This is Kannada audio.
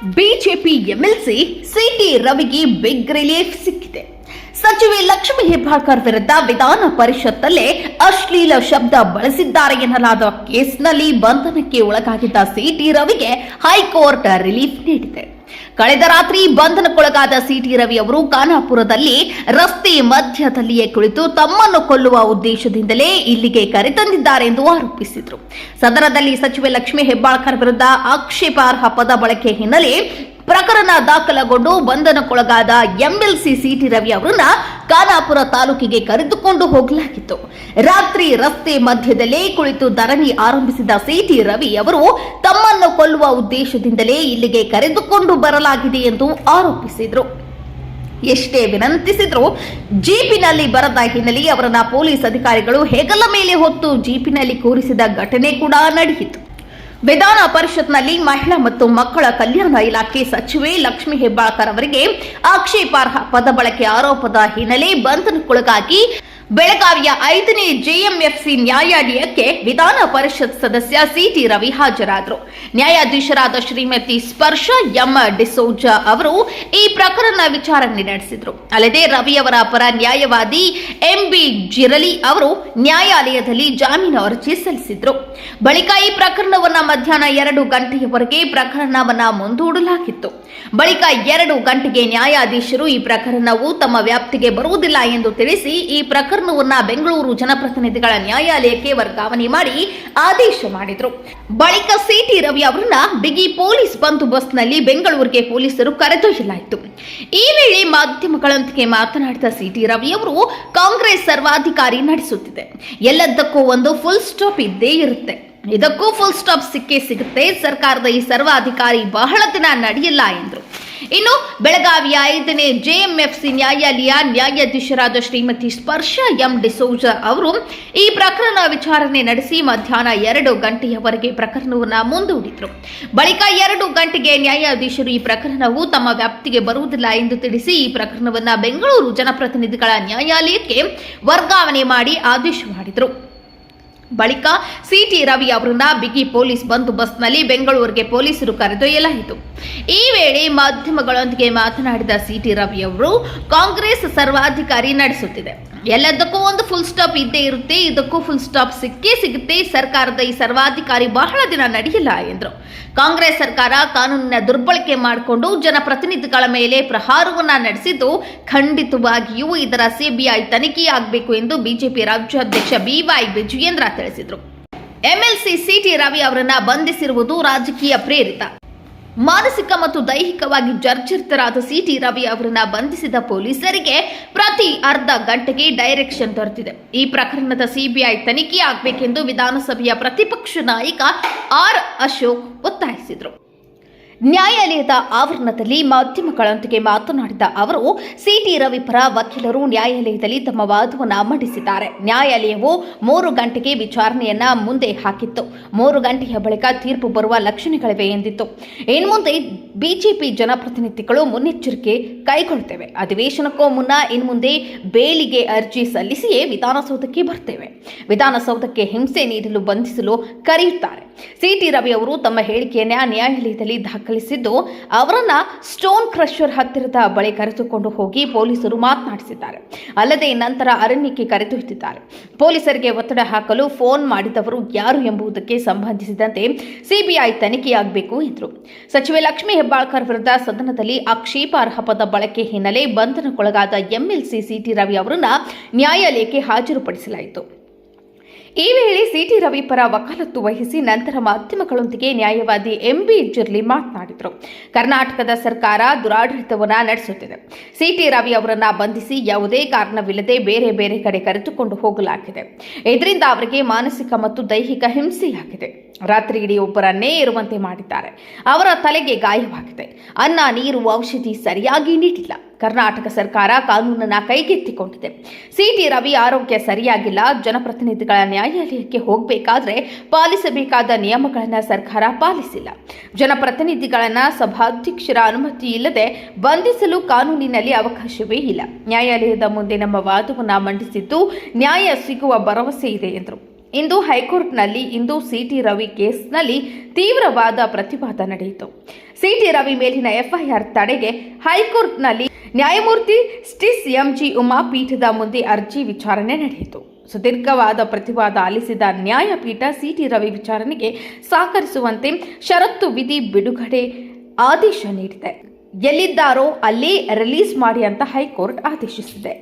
ಬಿಜೆಪಿ ಎಂಎಲ್ಸಿ ಸಿಟಿ ರವಿಗೆ ಬಿಗ್ ರಿಲೀಫ್ ಸಿಕ್ಕಿದೆ. ಸಚಿವೆ ಲಕ್ಷ್ಮಿ ಹೆಬ್ಬಾಳ್ಕರ್ ವಿರುದ್ಧ ವಿಧಾನ ಪರಿಷತ್ತಲ್ಲೇ ಅಶ್ಲೀಲ ಶಬ್ದ ಬಳಸಿದ್ದಾರೆ ಎನ್ನಲಾದ ಕೇಸ್ನಲ್ಲಿ ಬಂಧನಕ್ಕೆ ಒಳಗಾಗಿದ್ದ ಸಿಟಿ ರವಿಗೆ ಹೈಕೋರ್ಟ್ ರಿಲೀಫ್ ನೀಡಿದೆ. ಕಳೆದ ರಾತ್ರಿ ಬಂಧನಕ್ಕೊಳಗಾದ ಸಿಟಿ ರವಿ ಅವರು ಖಾನಾಪುರದಲ್ಲಿ ರಸ್ತೆ ಮಧ್ಯದಲ್ಲಿಯೇ ಕುಳಿತು ತಮ್ಮನ್ನು ಕೊಲ್ಲುವ ಉದ್ದೇಶದಿಂದಲೇ ಇಲ್ಲಿಗೆ ಕರೆತಂದಿದ್ದಾರೆ ಎಂದು ಆರೋಪಿಸಿದರು. ಸದನದಲ್ಲಿ ಸಚಿವೆ ಲಕ್ಷ್ಮಿ ಹೆಬ್ಬಾಳ್ಕರ್ ವಿರುದ್ಧ ಆಕ್ಷೇಪಾರ್ಹ ಪದ ಬಳಕೆ ಹಿನ್ನೆಲೆ ಪ್ರಕರಣ ದಾಖಲಗೊಂಡು ಬಂಧನಕ್ಕೊಳಗಾದ ಎಂಎಲ್ಸಿ ಸಿಟಿ ರವಿ ಅವರನ್ನ ಖಾನಾಪುರ ತಾಲೂಕಿಗೆ ಕರೆದುಕೊಂಡು ಹೋಗಲಾಗಿತ್ತು. ರಾತ್ರಿ ರಸ್ತೆ ಮಧ್ಯದಲ್ಲೇ ಕುಳಿತು ಧರಣಿ ಆರಂಭಿಸಿದ ಸಿಟಿ ರವಿ ಅವರು ತಮ್ಮನ್ನು ಕೊಲ್ಲುವ ಉದ್ದೇಶದಿಂದಲೇ ಇಲ್ಲಿಗೆ ಕರೆದುಕೊಂಡು ಬರಲಾಗಿದೆ ಎಂದು ಆರೋಪಿಸಿದರು. ಎಷ್ಟೇ ವಿನಂತಿಸಿದ್ರು ಜೀಪಿನಲ್ಲಿ ಬರದ ಹಿನ್ನೆಲೆ ಅವರನ್ನ ಪೊಲೀಸ್ ಅಧಿಕಾರಿಗಳು ಹೆಗಲ ಮೇಲೆ ಹೊತ್ತು ಜೀಪಿನಲ್ಲಿ ಕೂರಿಸಿದ ಘಟನೆ ಕೂಡ ನಡೆಯಿತು. ವಿಧಾನ ಪರಿಷತ್ನಲ್ಲಿ ಮಹಿಳಾ ಮತ್ತು ಮಕ್ಕಳ ಕಲ್ಯಾಣ ಇಲಾಖೆ ಸಚಿವೆ ಲಕ್ಷ್ಮಿ ಹೆಬ್ಬಾಳ್ಕರ್ ಅವರಿಗೆ ಆಕ್ಷೇಪಾರ್ಹ ಪದ ಬಳಕೆ ಆರೋಪದ ಹಿನ್ನೆಲೆ ಬಂಧನಕ್ಕೊಳಗಾಗಿ ಬೆಳಗಾವಿಯ ಐದನೇ ಜೆಎಂಎಫ್ಸಿ ನ್ಯಾಯಾಲಯಕ್ಕೆ ವಿಧಾನ ಪರಿಷತ್ ಸದಸ್ಯ ಸಿಟಿ ರವಿ ಹಾಜರಾದರು. ನ್ಯಾಯಾಧೀಶರಾದ ಶ್ರೀಮತಿ ಸ್ಪರ್ಶ ಎಂ ಡಿಸೋಜಾ ಅವರು ಈ ಪ್ರಕರಣ ವಿಚಾರಣೆ ನಡೆಸಿದರು. ಅಲ್ಲದೆ ರವಿ ಅವರ ಪರ ನ್ಯಾಯವಾದಿ ಎಂಬಿ ಜಿರಲಿ ಅವರು ನ್ಯಾಯಾಲಯದಲ್ಲಿ ಜಾಮೀನು ಅರ್ಜಿ ಸಲ್ಲಿಸಿದ್ರು. ಬಳಿಕ ಈ ಪ್ರಕರಣವನ್ನು ಮಧ್ಯಾಹ್ನ ಎರಡು ಗಂಟೆಯವರೆಗೆ ಪ್ರಕರಣವನ್ನು ಮುಂದೂಡಲಾಗಿತ್ತು. ಬಳಿಕ ಎರಡು ಗಂಟೆಗೆ ನ್ಯಾಯಾಧೀಶರು ಈ ಪ್ರಕರಣವು ತಮ್ಮ ವ್ಯಾಪ್ತಿಗೆ ಬರುವುದಿಲ್ಲ ಎಂದು ತಿಳಿಸಿ ಈ ಪ್ರಕರಣವನ್ನ ಬೆಂಗಳೂರು ಜನಪ್ರತಿನಿಧಿಗಳ ನ್ಯಾಯಾಲಯಕ್ಕೆ ವರ್ಗಾವಣೆ ಮಾಡಿ ಆದೇಶ ಮಾಡಿದ್ರು. ಬಳಿಕ ಸಿಟಿ ರವಿ ಅವರನ್ನ ಬಿಗಿ ಪೊಲೀಸ್ ಬಂದೋಬಸ್ತ್ನಲ್ಲಿ ಬೆಂಗಳೂರಿಗೆ ಪೊಲೀಸರು ಕರೆದೊಯ್ಯಲಾಯಿತು. ಈ ವೇಳೆ ಮಾಧ್ಯಮಗಳೊಂದಿಗೆ ಮಾತನಾಡಿದ ಸಿಟಿ ರವಿ ಅವರು, ಕಾಂಗ್ರೆಸ್ ಸರ್ವಾಧಿಕಾರಿ ನಡೆಸುತ್ತಿದೆ. ಎಲ್ಲದಕ್ಕೂ ಒಂದು ಫುಲ್ ಸ್ಟಾಪ್ ಇದ್ದೇ ಇರುತ್ತೆ. ಇದಕ್ಕೂ ಫುಲ್ ಸ್ಟಾಪ್ ಸಿಕ್ಕೇ ಸಿಗುತ್ತೆ. ಸರ್ಕಾರದ ಈ ಸರ್ವಾಧಿಕಾರಿ ಬಹಳ ದಿನ ನಡೆಯಲ್ಲ ಎಂದರು ಇನ್ನು ಬೆಳಗಾವಿಯ ಐದನೇ ಜೆಎಂಎಫ್ಸಿ ನ್ಯಾಯಾಲಯ ನ್ಯಾಯಾಧೀಶರಾದ ಶ್ರೀಮತಿ ಸ್ಪರ್ಶ ಎಂ ಡಿಸೋಜ ಅವರು ಈ ಪ್ರಕರಣ ವಿಚಾರಣೆ ನಡೆಸಿ ಮಧ್ಯಾಹ್ನ ಎರಡು ಗಂಟೆಯವರೆಗೆ ಪ್ರಕರಣವನ್ನು ಮುಂದೂಡಿದರು. ಬಳಿಕ ಎರಡು ಗಂಟೆಗೆ ನ್ಯಾಯಾಧೀಶರು ಈ ಪ್ರಕರಣವು ತಮ್ಮ ವ್ಯಾಪ್ತಿಗೆ ಬರುವುದಿಲ್ಲ ಎಂದು ತಿಳಿಸಿ ಈ ಪ್ರಕರಣವನ್ನು ಬೆಂಗಳೂರು ಜನಪ್ರತಿನಿಧಿಗಳ ನ್ಯಾಯಾಲಯಕ್ಕೆ ವರ್ಗಾವಣೆ ಮಾಡಿ ಆದೇಶ ಮಾಡಿದರು. ಬಳಿಕ ಸಿಟಿ ರವಿ ಅವರನ್ನ ಬಿಗಿ ಪೊಲೀಸ್ ಬಂದೋಬಸ್ತ್ನಲ್ಲಿ ಬೆಂಗಳೂರಿಗೆ ಪೊಲೀಸರು ಕರೆದೊಯ್ಯಲಾಯಿತು. ಈ ವೇಳೆ ಮಾಧ್ಯಮಗಳೊಂದಿಗೆ ಮಾತನಾಡಿದ ಸಿಟಿ ರವಿ ಅವರು, ಕಾಂಗ್ರೆಸ್ ಸರ್ವಾಧಿಕಾರಿ ನಡೆಸುತ್ತಿದೆ. ಎಲ್ಲದಕ್ಕೂ ಒಂದು ಫುಲ್ ಸ್ಟಾಪ್ ಇದ್ದೇ ಇರುತ್ತೆ. ಇದಕ್ಕೂ ಫುಲ್ ಸ್ಟಾಪ್ ಸಿಕ್ಕೇ ಸಿಗುತ್ತೆ. ಸರ್ಕಾರದ ಈ ಸರ್ವಾಧಿಕಾರಿ ಬಹಳ ದಿನ ನಡೆಯಿಲ್ಲ ಎಂದರು. ಕಾಂಗ್ರೆಸ್ ಸರ್ಕಾರ ಕಾನೂನಿನ ದುರ್ಬಳಕೆ ಮಾಡಿಕೊಂಡು ಜನಪ್ರತಿನಿಧಿಗಳ ಮೇಲೆ ಪ್ರಹಾರವನ್ನ ನಡೆಸಿದ್ದು ಖಂಡಿತವಾಗಿಯೂ ಇದರ ಸಿಬಿಐ ತನಿಖೆಯಾಗಬೇಕು ಎಂದು ಬಿಜೆಪಿ ರಾಜ್ಯಾಧ್ಯಕ್ಷ ಬಿವೈ ವಿಜಯೇಂದ್ರ ತಿಳಿಸಿದರು. ಎಂಎಲ್ಸಿ ಸಿಟಿ ರವಿ ಅವರನ್ನ ಬಂಧಿಸಿರುವುದು ರಾಜಕೀಯ ಪ್ರೇರಿತ. ಮಾನಸಿಕ ಮತ್ತು ದೈಹಿಕವಾಗಿ ಜರ್ಜರಿತರಾದ ಸಿಟಿ ರವಿ ಅವರನ್ನ ಬಂಧಿಸಿದ ಪೊಲೀಸರಿಗೆ ಪ್ರತಿ ಅರ್ಧ ಗಂಟೆಗೆ ಡೈರೆಕ್ಷನ್ ದೊರೆತಿದೆ. ಈ ಪ್ರಕರಣದ ಸಿಬಿಐ ತನಿಖೆ ಆಗಬೇಕೆಂದು ವಿಧಾನಸಭೆಯ ಪ್ರತಿಪಕ್ಷ ನಾಯಕ ಆರ್ ಅಶೋಕ್ ಒತ್ತಾಯಿಸಿದರು. ನ್ಯಾಯಾಲಯದ ಆವರಣದಲ್ಲಿ ಮಾಧ್ಯಮಗಳೊಂದಿಗೆ ಮಾತನಾಡಿದ ಅವರು, ಸಿಟಿ ರವಿ ಪರ ವಕೀಲರು ನ್ಯಾಯಾಲಯದಲ್ಲಿ ತಮ್ಮ ವಾದವನ್ನು ಮಂಡಿಸಿದ್ದಾರೆ. ನ್ಯಾಯಾಲಯವು ಮೂರು ಗಂಟೆಗೆ ವಿಚಾರಣೆಯನ್ನ ಮುಂದೆ ಹಾಕಿತ್ತು. ಮೂರು ಗಂಟೆಯ ಬಳಿಕ ತೀರ್ಪು ಬರುವ ಲಕ್ಷಣಗಳಿವೆ ಎಂದಿತ್ತು. ಇನ್ನು ಮುಂದೆ ಬಿಜೆಪಿ ಜನಪ್ರತಿನಿಧಿಗಳು ಮುನ್ನೆಚ್ಚರಿಕೆ ಕೈಗೊಳ್ಳುತ್ತೇವೆ. ಅಧಿವೇಶನಕ್ಕೂ ಮುನ್ನ ಇನ್ನು ಮುಂದೆ ಬೇಲಿಗೆ ಅರ್ಜಿ ಸಲ್ಲಿಸಿಯೇ ವಿಧಾನಸೌಧಕ್ಕೆ ಬರ್ತೇವೆ. ವಿಧಾನಸೌಧಕ್ಕೆ ಹಿಂಸೆ ನೀಡಲು ಬಂಧಿಸಲು ಕರೆಯುತ್ತಾರೆ. ಸಿಟಿ ರವಿ ಅವರು ತಮ್ಮ ಹೇಳಿಕೆಯನ್ನ ನ್ಯಾಯಾಲಯದಲ್ಲಿ ದಾಖಲಿಸಿದ್ದು, ಅವರನ್ನ ಸ್ಟೋನ್ ಕ್ರಷರ್ ಹತ್ತಿರದ ಬಳಿ ಕರೆದುಕೊಂಡು ಹೋಗಿ ಪೊಲೀಸರು ಮಾತನಾಡಿಸಿದ್ದಾರೆ. ಅಲ್ಲದೆ ನಂತರ ಅರಣ್ಯಕ್ಕೆ ಕರೆದೊಯ್ದಿದ್ದಾರೆ ಪೊಲೀಸರಿಗೆ ಒತ್ತಡ ಹಾಕಲು ಫೋನ್ ಮಾಡಿದವರು ಯಾರು ಎಂಬುದಕ್ಕೆ ಸಂಬಂಧಿಸಿದಂತೆ ಸಿಬಿಐ ತನಿಖೆಯಾಗಬೇಕು ಎಂದರು. ಸಚಿವೆ ಲಕ್ಷ್ಮಿ ಹೆಬ್ಬಾಳ್ಕರ್ ವಿರುದ್ಧ ಸದನದಲ್ಲಿ ಆಕ್ಷೇಪಾರ್ಹ ಪದ ಬಳಕೆ ಹಿನ್ನೆಲೆ ಬಂಧನಕ್ಕೊಳಗಾದ ಎಂಎಲ್ಸಿ ಸಿಟಿ ರವಿ ಅವರನ್ನ ನ್ಯಾಯಾಲಯಕ್ಕೆ ಹಾಜರುಪಡಿಸಲಾಯಿತು. ಈ ವೇಳೆ ಸಿಟಿ ರವಿ ಪರ ವಕಾಲತ್ತು ವಹಿಸಿ ನಂತರ ಮಾಧ್ಯಮಗಳೊಂದಿಗೆ ನ್ಯಾಯವಾದಿ ಎಂಬಿ ಜಿರ್ಲಿ ಮಾತನಾಡಿದರು. ಕರ್ನಾಟಕದ ಸರ್ಕಾರ ದುರಾಡಳಿತವನ್ನು ನಡೆಸುತ್ತಿದೆ. ಸಿಟಿ ರವಿ ಅವರನ್ನು ಬಂಧಿಸಿ ಯಾವುದೇ ಕಾರಣವಿಲ್ಲದೆ ಬೇರೆ ಬೇರೆ ಕಡೆ ಕರೆದುಕೊಂಡು ಹೋಗಲಾಗಿದೆ. ಇದರಿಂದ ಅವರಿಗೆ ಮಾನಸಿಕ ಮತ್ತು ದೈಹಿಕ ಹಿಂಸೆಯಾಗಿದೆ. ರಾತ್ರಿ ಇಡೀ ಒಬ್ಬರನ್ನೇ ಇರುವಂತೆ ಮಾಡಿದ್ದಾರೆ. ಅವರ ತಲೆಗೆ ಗಾಯವಾಗಿದೆ. ಅನ್ನ, ನೀರು, ಔಷಧಿ ಸರಿಯಾಗಿ ನೀಡಿಲ್ಲ ಕರ್ನಾಟಕ ಸರ್ಕಾರ ಕಾನೂನನ್ನ ಕೈಗೆತ್ತಿಕೊಂಡಿದೆ. ಸಿಟಿ ರವಿ ಆರೋಗ್ಯ ಸರಿಯಾಗಿಲ್ಲ. ಜನಪ್ರತಿನಿಧಿಗಳ ನ್ಯಾಯಾಲಯಕ್ಕೆ ಹೋಗಬೇಕಾದ್ರೆ ಪಾಲಿಸಬೇಕಾದ ನಿಯಮಗಳನ್ನು ಸರ್ಕಾರ ಪಾಲಿಸಿಲ್ಲ. ಜನಪ್ರತಿನಿಧಿಗಳನ್ನ ಸಭಾಧ್ಯಕ್ಷರ ಅನುಮತಿ ಇಲ್ಲದೆ ಬಂಧಿಸಲು ಕಾನೂನಿನಲ್ಲಿ ಅವಕಾಶವೇ ಇಲ್ಲ. ನ್ಯಾಯಾಲಯದ ಮುಂದೆ ನಮ್ಮ ವಾದವನ್ನು ಮಂಡಿಸಿದ್ದು ನ್ಯಾಯ ಸಿಗುವ ಭರವಸೆ ಇದೆ, ಎಂದರು. ಇಂದು ಹೈಕೋರ್ಟ್ನಲ್ಲಿ ಇಂದು ಸಿಟಿ ರವಿ ಕೇಸ್ನಲ್ಲಿ ತೀವ್ರವಾದ ಪ್ರತಿವಾದ ನಡೆಯಿತು. ಸಿಟಿ ರವಿ ಮೇಲಿನ ಎಫ್ಐಆರ್ ತಡೆಗೆ ಹೈಕೋರ್ಟ್ನಲ್ಲಿ ನ್ಯಾಯಮೂರ್ತಿ ಸ್ಟಿಸ್ ಎಂಜಿ ಉಮಾ ಪೀಠದ ಮುಂದೆ ಅರ್ಜಿ ವಿಚಾರಣೆ ನಡೆಯಿತು. ಸುದೀರ್ಘವಾದ ಪ್ರತಿವಾದ ಆಲಿಸಿದ ನ್ಯಾಯಪೀಠ ಸಿಟಿ ರವಿ ವಿಚಾರಣೆಗೆ ಸಹಕರಿಸುವಂತೆ ಷರತ್ತು ವಿಧಿ ಬಿಡುಗಡೆ ಆದೇಶ ನೀಡಿದೆ. ಎಲ್ಲಿದ್ದಾರೋ ಅಲ್ಲೇ ರಿಲೀಸ್ ಮಾಡಿ ಅಂತ ಹೈಕೋರ್ಟ್ ಆದೇಶಿಸಿದೆ.